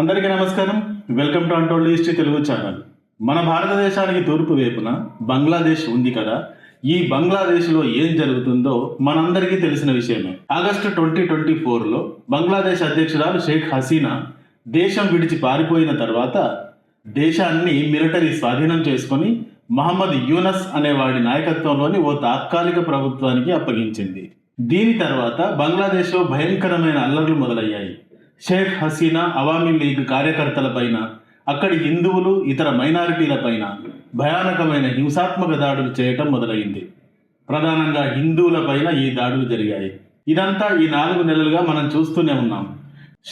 అందరికీ నమస్కారం. Welcome to untold history Telugu channel మన భారతదేశానికి తూర్పు వైపున బంగ్లాదేశ్ ఉంది కదా. ఈ బంగ్లాదేశ్లో ఏం జరుగుతుందో మనందరికీ తెలిసిన విషయమే. ఆగస్టు ట్వంటీ ట్వంటీ ఫోర్లో బంగ్లాదేశ్ అధ్యక్షురాలు షేక్ హసీనా దేశం విడిచి పారిపోయిన తర్వాత దేశాన్ని మిలిటరీ స్వాధీనం చేసుకొని మహమ్మద్ యూనస్ అనేవాడి నాయకత్వంలోని ఓ తాత్కాలిక ప్రభుత్వానికి అప్పగించింది. దీని తర్వాత బంగ్లాదేశ్లో భయంకరమైన అల్లర్లు మొదలయ్యాయి. షేక్ హసీనా అవామీ లీగ్ కార్యకర్తలపైన అక్కడి హిందువులు ఇతర మైనారిటీలపైన భయానకమైన హింసాత్మక దాడులు చేయటం మొదలైంది. ప్రధానంగా హిందువులపైన ఈ దాడులు జరిగాయి. ఇదంతా ఈ నాలుగు నెలలుగా మనం చూస్తూనే ఉన్నాం.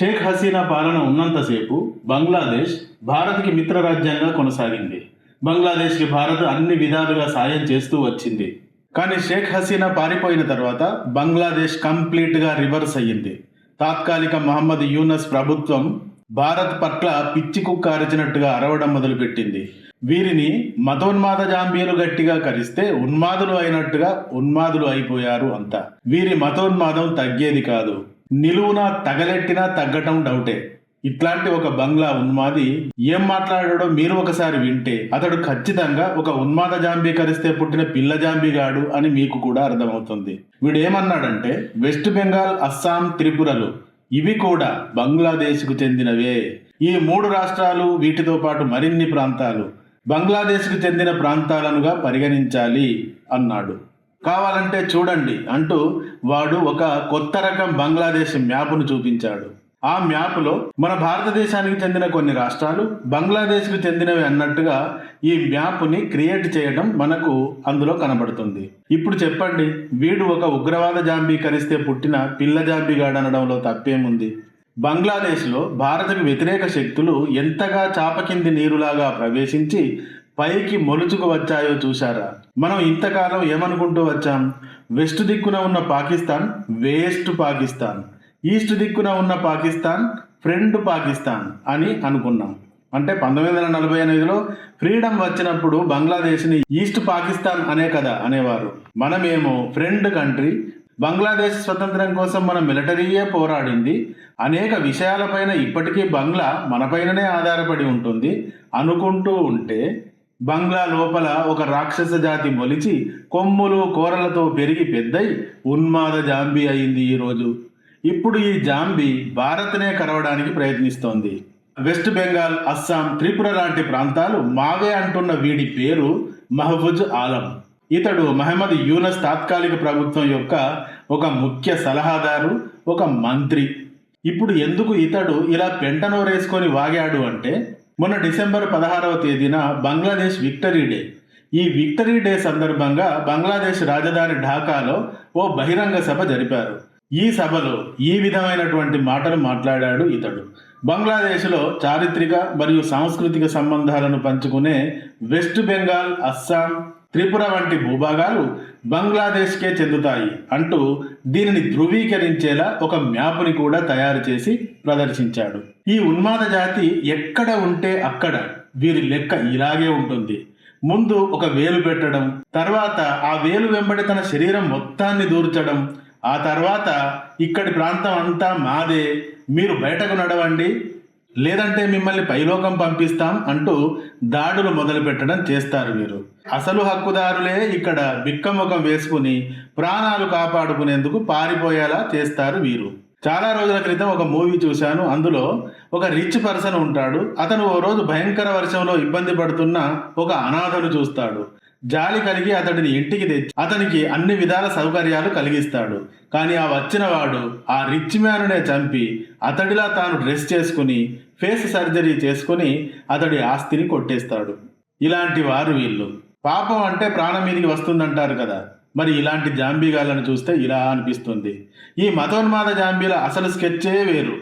షేక్ హసీనా పాలన ఉన్నంతసేపు బంగ్లాదేశ్ భారత్కి మిత్రరాజ్యంగా కొనసాగింది. బంగ్లాదేశ్కి భారత్ అన్ని విధాలుగా సాయం చేస్తూ వచ్చింది. కానీ షేక్ హసీనా పారిపోయిన తర్వాత బంగ్లాదేశ్ కంప్లీట్గా రివర్స్ అయ్యింది. తాత్కాలిక మహమ్మద్ యూనస్ ప్రభుత్వం భారత్ పట్ల పిచ్చి కుక్క అరిచినట్టుగా అరవడం మొదలుపెట్టింది. వీరిని మతోన్మాద జాంబీలు గట్టిగా కరిస్తే ఉన్మాదులు అయినట్టుగా ఉన్మాదులు అయిపోయారు అంతా. వీరి మతోన్మాదం తగ్గేది కాదు. నిలువునా తగలెట్టినా తగ్గటం డౌటే ఇట్లాంటి ఒక బంగ్లా ఉన్మాది ఏం మాట్లాడాడో మీరు ఒకసారి వింటే అతడు ఖచ్చితంగా ఒక ఉన్మాద జాంబీ కరిస్తే పుట్టిన పిల్ల జాంబీగాడు అని మీకు కూడా అర్థమవుతుంది. వీడు ఏమన్నాడంటే వెస్ట్ బెంగాల్ అస్సాం త్రిపురలు ఇవి కూడా బంగ్లాదేశ్కు చెందినవే. ఈ మూడు రాష్ట్రాలు వీటితో పాటు మరిన్ని ప్రాంతాలు. బంగ్లాదేశ్కు చెందిన ప్రాంతాలనుగా పరిగణించాలి అన్నాడు. కావాలంటే చూడండి అంటూ వాడు ఒక కొత్త రకం బంగ్లాదేశ్ మ్యాప్ను చూపించాడు. ఆ మ్యాప్లో మన భారతదేశానికి చెందిన కొన్ని రాష్ట్రాలు బంగ్లాదేశ్కు చెందినవి అన్నట్టుగా ఈ మ్యాప్ని క్రియేట్ చేయడం మనకు అందులో కనబడుతుంది. ఇప్పుడు చెప్పండి వీడు ఒక ఉగ్రవాద జాంబీ కరిస్తే పుట్టిన పిల్ల జాంబీగాడనడంలో తప్పేముంది? బంగ్లాదేశ్లో భారతకు వ్యతిరేక శక్తులు ఎంతగా చాపకింది నీరులాగా ప్రవేశించి పైకి మొలుచుకు వచ్చాయో చూశారా? మనం ఇంతకాలం ఏమనుకుంటూ వచ్చాం? వెస్ట్ దిక్కున ఉన్న పాకిస్తాన్ వేస్ట్ పాకిస్తాన్. ఈస్ట్ దిక్కున ఉన్న పాకిస్తాన్ ఫ్రెండ్ పాకిస్తాన్ అని అనుకున్నాం. అంటే పంతొమ్మిది వందల నలభై ఎనిమిదిలో ఫ్రీడమ్ వచ్చినప్పుడు బంగ్లాదేశ్ని ఈస్ట్ పాకిస్తాన్ అనే కదా అనేవారు. మనమేమో ఫ్రెండ్ కంట్రీ బంగ్లాదేశ్ స్వతంత్రం కోసం మన మిలిటరీయే పోరాడింది అనేక విషయాలపైన ఇప్పటికీ బంగ్లా మనపైననే ఆధారపడి ఉంటుంది అనుకుంటూ ఉంటే బంగ్లా లోపల ఒక రాక్షస జాతి మొలిచి కొమ్ములు కూరలతో పెరిగి పెద్దయి ఉన్మాద జాంబీ అయింది ఈరోజు ఇప్పుడు ఈ జాంబీ భారత్నే కరవడానికి ప్రయత్నిస్తోంది. వెస్ట్ బెంగాల్ అస్సాం త్రిపుర లాంటి ప్రాంతాలు మావే అంటున్న వీడి పేరు మహబూజ్ ఆలం. ఇతడు మహమ్మద్ యూనస్ తాత్కాలిక ప్రభుత్వం యొక్క ఒక ముఖ్య సలహాదారు ఒక మంత్రి. ఇప్పుడు ఎందుకు ఇతడు ఇలా పెంటనోరేసుకొని వాగాడు అంటే మొన్న డిసెంబర్ పదహారవ తేదీన బంగ్లాదేశ్ విక్టరీ డే. ఈ విక్టరీ డే సందర్భంగా బంగ్లాదేశ్ రాజధాని ఢాకాలో ఓ బహిరంగ సభ జరిపారు. ఈ సభలో ఈ విధమైనటువంటి మాటలు మాట్లాడాడు ఇతడు. బంగ్లాదేశ్లో చారిత్రక మరియు సాంస్కృతిక సంబంధాలను పంచుకునే వెస్ట్ బెంగాల్ అస్సాం త్రిపుర వంటి భూభాగాలు బంగ్లాదేశ్కే చెందుతాయి అంటూ దీనిని ధృవీకరించేలా ఒక మ్యాప్ని కూడా తయారు చేసి ప్రదర్శించాడు. ఈ ఉన్మాద జాతి ఎక్కడ ఉంటే అక్కడ వీరి లెక్క ఇలాగే ఉంటుంది. ముందు ఒక వేలు పెట్టడం తర్వాత ఆ వేలు వెంబడి తన శరీరం మొత్తాన్ని దూర్చడం ఆ తర్వాత ఇక్కడి ప్రాంతం అంతా మాదే. మీరు బయటకు నడవండి. లేదంటే మిమ్మల్ని పైలోకం పంపిస్తాం అంటూ దాడులు మొదలు పెట్టడం చేస్తారు మీరు అసలు హక్కుదారులే ఇక్కడ బిక్కముఖం వేసుకుని ప్రాణాలు కాపాడుకునేందుకు పారిపోయేలా చేస్తారు వీరు. చాలా రోజుల క్రితం ఒక మూవీ చూశాను. అందులో ఒక రిచ్ పర్సన్ ఉంటాడు. అతను ఓ రోజు భయంకర వర్షంలో ఇబ్బంది పడుతున్న ఒక అనాథను చూస్తాడు. జాలి కలిగి అతడిని ఇంటికి తెచ్చి అతనికి అన్ని విధాల సౌకర్యాలు కలిగిస్తాడు. కానీ ఆ వచ్చినవాడు ఆ రిచ్ మ్యాన్నే చంపి అతడిలా తాను డ్రెస్ చేసుకుని ఫేస్ సర్జరీ చేసుకుని అతడి ఆస్తిని కొట్టేస్తాడు. ఇలాంటి వారు వీళ్ళు. పాపం అంటే ప్రాణం మీదికి వస్తుందంటారు కదా. మరి ఇలాంటి జాంబీగాళ్ళను చూస్తే ఇలా అనిపిస్తుంది. ఈ మతోన్మాద జాంబీల అసలు స్కెచ్చే వేరు.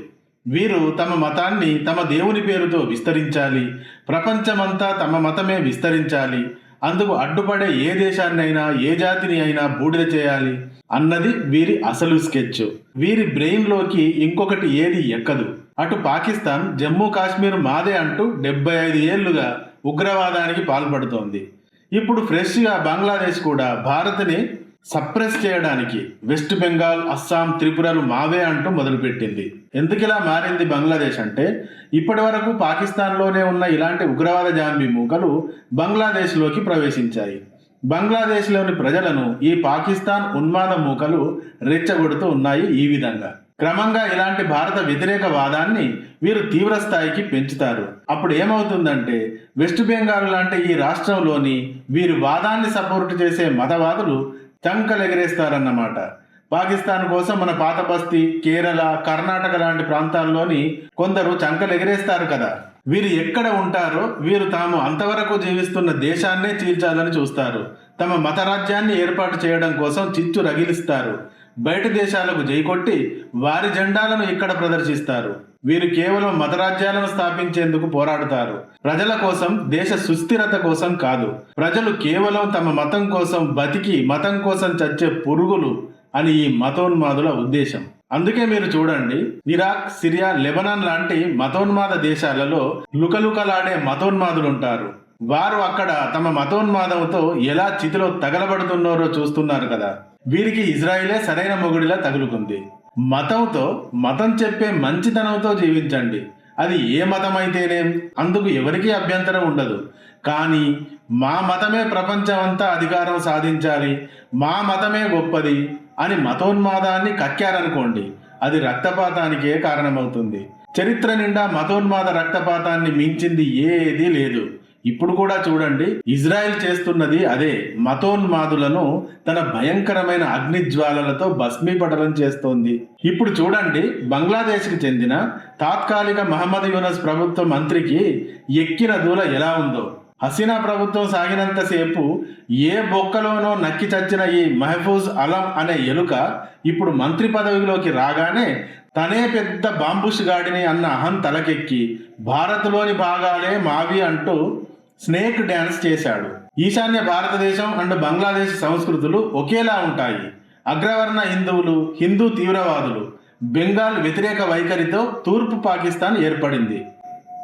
వీరు తమ మతాన్ని తమ దేవుని పేరుతో విస్తరించాలి. ప్రపంచమంతా తమ మతమే విస్తరించాలి. అందుకు అడ్డుపడే ఏ దేశాన్నైనా ఏ జాతిని అయినా బూడిద చేయాలి. అన్నది వీరి అసలు స్కెచ్. వీరి బ్రెయిన్లోకి ఇంకొకటి ఏది ఎక్కదు. అటు పాకిస్తాన్ జమ్మూ కాశ్మీర్ మాదే అంటూ డెబ్బై ఐదు ఏళ్ళుగా ఉగ్రవాదానికి పాల్పడుతోంది. ఇప్పుడు ఫ్రెష్గా బంగ్లాదేశ్ కూడా భారత్ని సప్రెస్ చేయడానికి వెస్ట్ బెంగాల్ అస్సాం త్రిపురలు మావే అంటూ మొదలుపెట్టింది. ఎందుకు ఇలా మారింది బంగ్లాదేశ్ అంటే ఇప్పటి వరకు పాకిస్తాన్లోనే ఉన్న ఇలాంటి ఉగ్రవాద జాంబీ మూకలు బంగ్లాదేశ్లోకి ప్రవేశించాయి. బంగ్లాదేశ్లోని ప్రజలను ఈ పాకిస్తాన్ ఉన్మాద మూకలు రెచ్చగొడుతూ ఉన్నాయి ఈ విధంగా. క్రమంగా ఇలాంటి భారత వ్యతిరేక వాదాన్ని వీరు తీవ్ర స్థాయికి పెంచుతారు. అప్పుడు ఏమవుతుందంటే వెస్ట్ బెంగాల్ లాంటి ఈ రాష్ట్రంలోని వీరి వాదాన్ని సపోర్ట్ చేసే మతవాదులు చంకలెగరేస్తారన్నమాట పాకిస్తాన్ కోసం మన పాత బస్తీ కేరళ కర్ణాటక లాంటి ప్రాంతాల్లోని కొందరు చంకలు ఎగరేస్తారు కదా. వీరు ఎక్కడ ఉంటారో వీరు తాము అంతవరకు జీవిస్తున్న దేశాన్నే చీల్చాలని చూస్తారు. తమ మతరాజ్యాన్ని ఏర్పాటు చేయడం కోసం చిచ్చు రగిలిస్తారు. బయట దేశాలకు జైకొట్టి వారి జెండాలను ఇక్కడ ప్రదర్శిస్తారు. వీరు కేవలం మతరాజ్యాలను స్థాపించేందుకు పోరాడుతారు. ప్రజల కోసం దేశ సుస్థిరత కోసం కాదు. ప్రజలు కేవలం తమ మతం కోసం బతికి మతం కోసం చచ్చే పురుగులు అని ఈ మతోన్మాదుల ఉద్దేశం. అందుకే మీరు చూడండి ఇరాక్ సిరియా లెబనాన్ లాంటి మతోన్మాద దేశాలలో లుకలుకలాడే మతోన్మాదులు ఉంటారు వారు అక్కడ తమ మతోన్మాదంతో ఎలా చితిలో తగలబడుతున్నారో చూస్తున్నారు కదా. వీరికి ఇజ్రాయిలే సరైన మొగుడిలా తగులుకుంది. మతంతో మతం చెప్పే మంచితనంతో జీవించండి. అది ఏ మతం అయితేనేం అందుకు ఎవరికీ అభ్యంతరం ఉండదు. కానీ మా మతమే ప్రపంచమంతా అధికారం సాధించాలి మా మతమే గొప్పది అని మతోన్మాదాన్ని కక్కారనుకోండి. అది రక్తపాతానికే కారణమవుతుంది. చరిత్ర నిండా మతోన్మాద రక్తపాతాన్ని మించింది ఏదీ లేదు. ఇప్పుడు కూడా చూడండి ఇజ్రాయెల్ చేస్తున్నది అదే. మతోన్మాదులను తన భయంకరమైన అగ్నిజ్వాలలతో భస్మీపటలం చేస్తోంది. ఇప్పుడు చూడండి బంగ్లాదేశ్కి చెందిన తాత్కాలిక మహమ్మద్ యూనస్ ప్రభుత్వ మంత్రికి ఎక్కిన దూల ఎలా ఉందో. హసీనా ప్రభుత్వం సాగినంతసేపు ఏ బొక్కలోనో నక్కి చచ్చిన ఈ మహఫూజ్ అలం అనే ఎలుక ఇప్పుడు మంత్రి పదవిలోకి రాగానే తనే పెద్ద బాంబుష్ గాడిని అన్న అహం తలకెక్కి భారత్లోని భాగాలే మావి అంటూ స్నేక్ డ్యాన్స్ చేశాడు. ఈశాన్య భారతదేశం అండ్ బంగ్లాదేశ్ సంస్కృతులు ఒకేలా ఉంటాయి. అగ్రవర్ణ హిందువులు హిందూ తీవ్రవాదులు బెంగాల్ వ్యతిరేక వైఖరితో తూర్పు పాకిస్తాన్ ఏర్పడింది.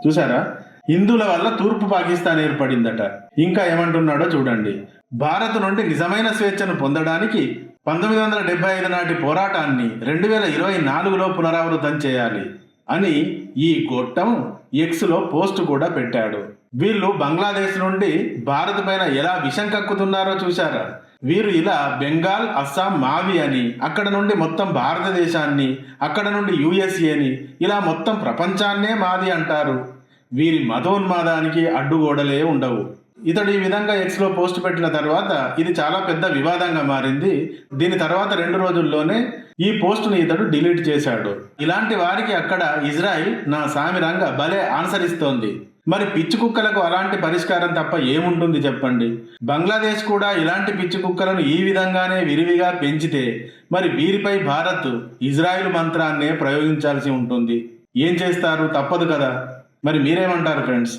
చూసారా హిందువుల వల్ల తూర్పు పాకిస్తాన్ ఏర్పడిందట. ఇంకా ఏమంటున్నాడో చూడండి. భారత్ నుండి నిజమైన స్వేచ్ఛను పొందడానికి పంతొమ్మిది వందల డెబ్బై ఐదు నాటి పోరాటాన్ని రెండు వేల ఇరవై నాలుగులో పునరావృతం చేయాలి అని ఈ గొట్టం ఎక్స్లో పోస్ట్ కూడా పెట్టాడు. వీళ్ళు బంగ్లాదేశ్ నుండి భారత్ పైన ఎలా విషం కక్కుతున్నారో చూశారా? వీరు ఇలా బెంగాల్ అస్సాం మావి అని అక్కడ నుండి మొత్తం భారతదేశాన్ని అక్కడ నుండి యుఎస్ఏని ఇలా మొత్తం ప్రపంచాన్నే మాది అంటారు. వీరి మతోన్మాదానికి అడ్డుగోడలే ఉండవు. ఇతడు ఈ విధంగా ఎక్స్లో పోస్ట్ పెట్టిన తర్వాత ఇది చాలా పెద్ద వివాదంగా మారింది. దీని తర్వాత రెండు రోజుల్లోనే ఈ పోస్టును ఇతడు డిలీట్ చేశాడు. ఇలాంటి వారికి అక్కడ ఇజ్రాయిల్ నా సామిరంగ భలే ఆన్సర్ ఇస్తోంది మరి పిచ్చి కుక్కలకు అలాంటి పరిష్కారం తప్ప ఏముంటుంది చెప్పండి? బంగ్లాదేశ్ కూడా ఇలాంటి పిచ్చి కుక్కలను ఈ విధంగానే విరివిగా పెంచితే మరి వీరిపై భారత్ ఇజ్రాయిల్ మంత్రాన్నే ప్రయోగించాల్సి ఉంటుంది. ఏం చేస్తారు? తప్పదు కదా. మరి మీరేమంటారు ఫ్రెండ్స్?